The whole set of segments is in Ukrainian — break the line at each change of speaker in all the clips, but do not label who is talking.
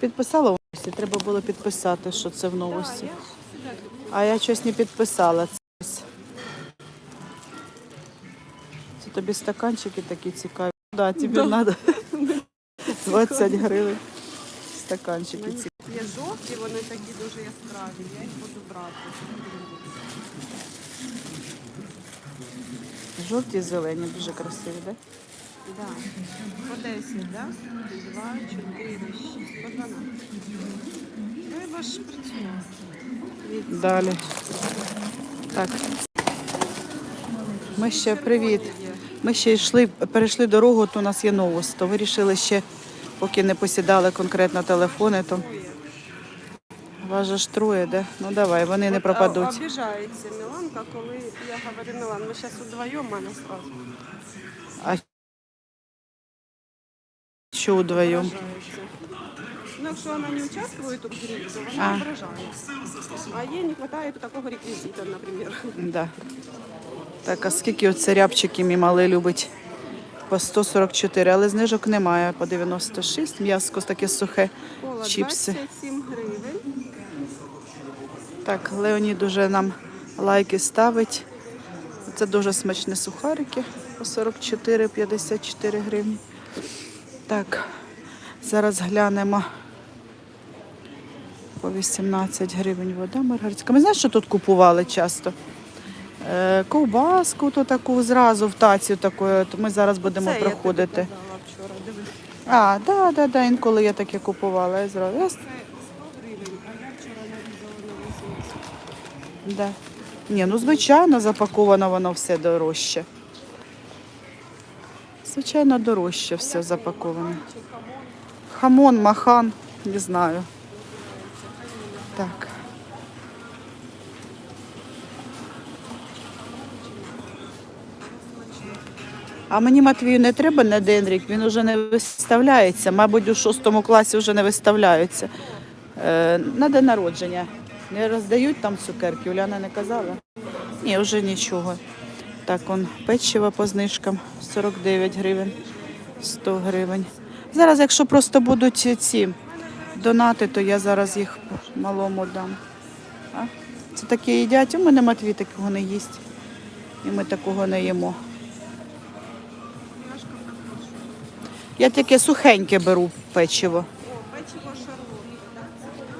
підписала в новості? Треба було підписати, що це в новості. А я щось не підписала. Це, це тобі стаканчики такі цікаві. Да, тобі
Да.
20 гривень. Стаканчики ці.
є жовті, вони такі дуже яскраві. Я їх буду брати.
Жовті, зелені, дуже красиві, так?
Да. По 10, да? 2, 4, 6, по 12. Треба ж працювати.
Да? Далі. Так. Ми ще привіт. Ми ще йшли, перейшли дорогу, то у нас є новость. То вирішили ще, поки не посідали конкретно телефони, то вас же ж троє, да? Ну давай, вони не пропадуть.
Обіжається Міланка, коли я говорю, Мілан, ми зараз удвоєм, мене сразу
А що удвоєм?
Ну, якщо вона не участвує у грі, то вона
А.
А їй не вистачає такого реквізиту, наприклад.
Да. Так, а скільки оце рябчики мій малий любить? По 144, але знижок немає. По 96. М'яско таке сухе.
Кола
Чіпси.
27 гривень.
Так, Леонід уже нам лайки ставить. Це дуже смачні сухарики по 44-54 гривні. Так, зараз глянемо по 18 гривень вода маргаритська. Ми знаєш, що тут купували часто? Е, ковбаску то таку зразу в таці такою. То ми зараз будемо
Це я тобі казала вчора, диви.
А, да, да, да, інколи я таке купувала. Я зразу. Я
Це 100 гривень, а я вчора нарізала на 80.
Да. Ні, ну звичайно, запаковано воно все дорожче. Звичайно, дорожче все запаковано. Хамон, махан, не знаю. Так. А мені Матвію не треба на день рік, він вже не виставляється. Мабуть, у шостому класі вже не виставляються. Е, на день народження. Не роздають там цукерки, Уляна не казала. Ні, вже нічого. Так, он печиво по знижкам 49 гривень, 100 гривень. Зараз, якщо просто будуть ці донати, то я зараз їх малому дам. А? Це таке їдять, у мене Матвій такого не їсть. І ми такого не їмо. Я таке сухеньке беру печиво.
О, печиво шарлотка. Так, це вона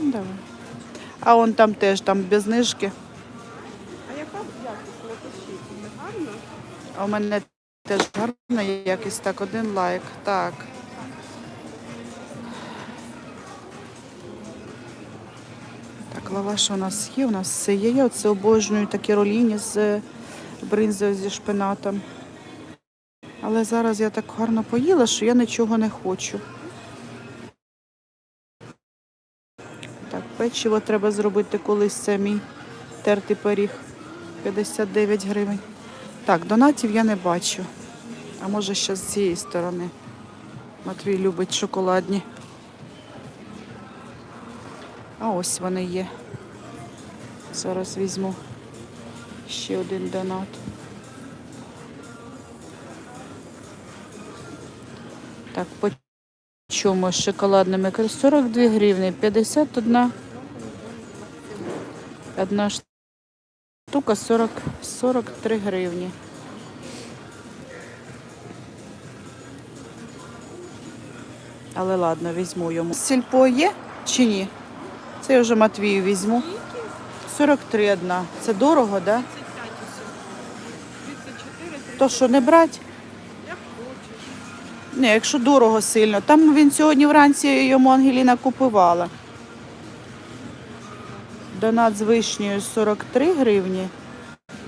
80
Давай. А он там теж там без знижки.
А яка якість? Напишіть. Це гарно?
А у мене теж гарна якість. Так, один лайк. Так. Так, лаваш у нас є, у нас все є. Я оце обожнюю такі роліні з бринзою зі шпинатом. Але зараз я так гарно поїла, що я нічого не хочу. Печиво треба зробити колись мій тертий пиріг. 59 гривень. Так, донатів я не бачу. А може ще з цієї сторони. Матвій любить шоколадні. А ось вони є. Зараз візьму ще один донат. Так, по чому з шоколадними кр- 42 гривні, 51 одна штука 40, 43 гривні. Але ладно, візьму йому. Сільпо є чи ні? Це я вже Матвію візьму. 43 одна. Це дорого, так? Да?
35 усього. 34,
То що, не брати?
як хочеш.
Ні, якщо дорого сильно. Там він сьогодні вранці йому Ангеліна купувала. Донат з вишнею 43 гривні.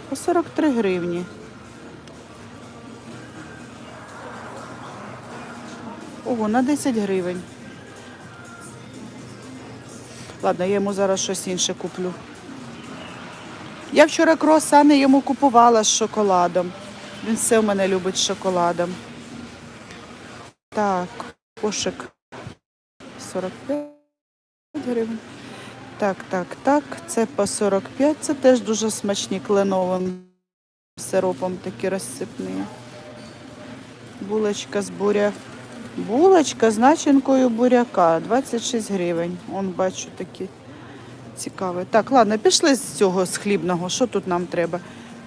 По 43 гривні. Ого, на 10 гривень. Ладно, я йому зараз щось інше куплю. Я вчора круасани йому купувала з шоколадом. Він все в мене любить з шоколадом. Так, кошик 45 гривень. Так, так, так. Це по 45. Це теж дуже смачні кленовим сиропом такі розсипні. Булочка з буря. Булочка з начинкою буряка. 26 гривень. Он бачу такі цікаві. Так, ладно, пішли з цього з хлібного. Що тут нам треба?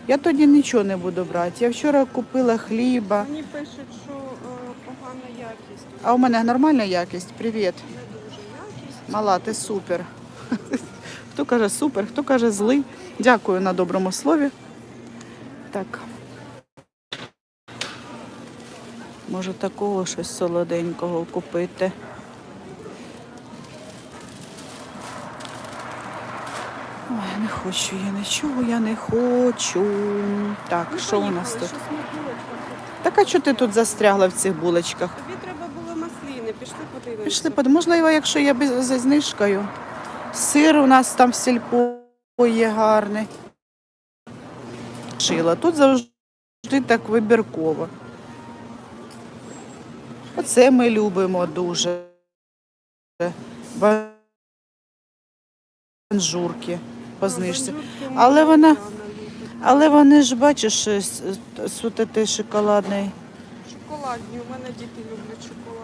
Я тоді нічого не буду брати. Я вчора купила хліба.
Мені пишуть, що е, погана якість.
А у мене нормальна якість. Привіт.
Не дуже якість.
Мала, ти супер. Хто каже супер, хто каже злий. Дякую на доброму слові. Так. Може такого щось солоденького купити. Ой, не хочу я нічого, я не хочу. Так,
Ми
що у нас тут? Так, а чого ти тут застрягла в цих булочках?
Тобі треба було масліни, пішли подивимося.
Пішли, под- можливо, якщо я без зі знижкою. Сир у нас там в сільпо є гарний. Шила. Тут завжди так вибірково. Оце ми любимо дуже. Банжурки по знижці. Але вона- Але вони ж, бачиш, с- сутити шоколадний
Шоколадні, у мене діти люблять шоколадні.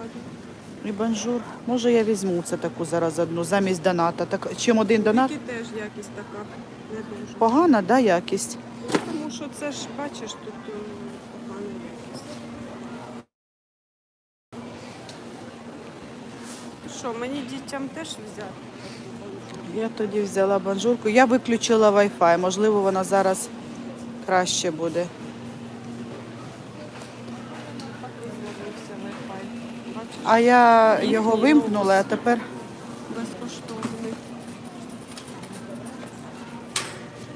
І банжур. Може, я візьму це таку зараз одну замість доната. Так, чим один донат?
Тільки теж якість така не дуже.
Погана, да, якість.
Тому що це ж, бачиш, тут е, погана якість. Що, мені дітям теж взяти?
Я тоді взяла банжурку. Я виключила Wi-Fi. Можливо, вона зараз краще буде.
Так і з'явився Wi-Fi. Бачиш,
А я його вимкнула, а тепер
безкоштовний.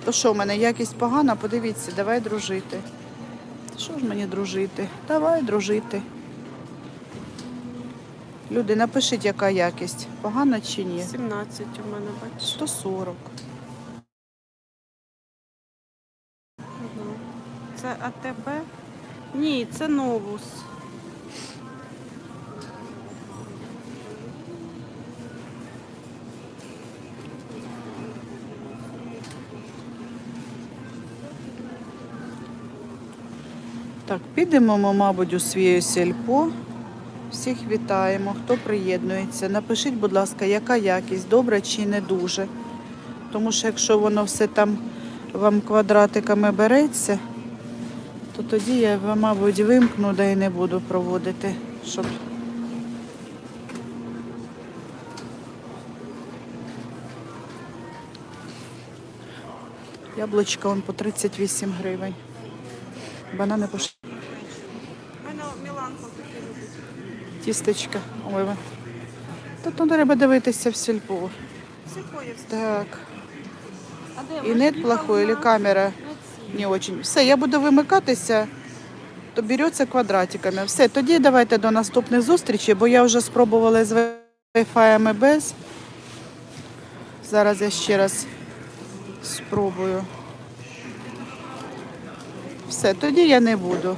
то що в мене якість погана? Подивіться, давай дружити. Що ж мені дружити? Давай дружити. Люди, напишіть, яка якість. Погана чи ні?
17 у мене, бачиш.
140.
Це АТБ? Ні, це Новус.
Так, підемо ми, мабуть, у своє сільпо. Всіх вітаємо, хто приєднується. Напишіть, будь ласка, яка якість, добра чи не дуже. Тому що якщо воно все там вам квадратиками береться, то тоді я, мабуть, вимкну, да і не буду проводити, щоб. Яблучка вон по 38 гривень. Банани по
таке любить.
Тістечка. Ой, ви. Та то треба дивитися в сільпо. Так. І нет плохой, или камера не очень. Все, я буду вимикатися, то береться квадратиками. Все, тоді давайте до наступних зустрічей, бо я вже спробувала з Wi-Fi без. Зараз я ще раз спробую. Все, тоді я не буду.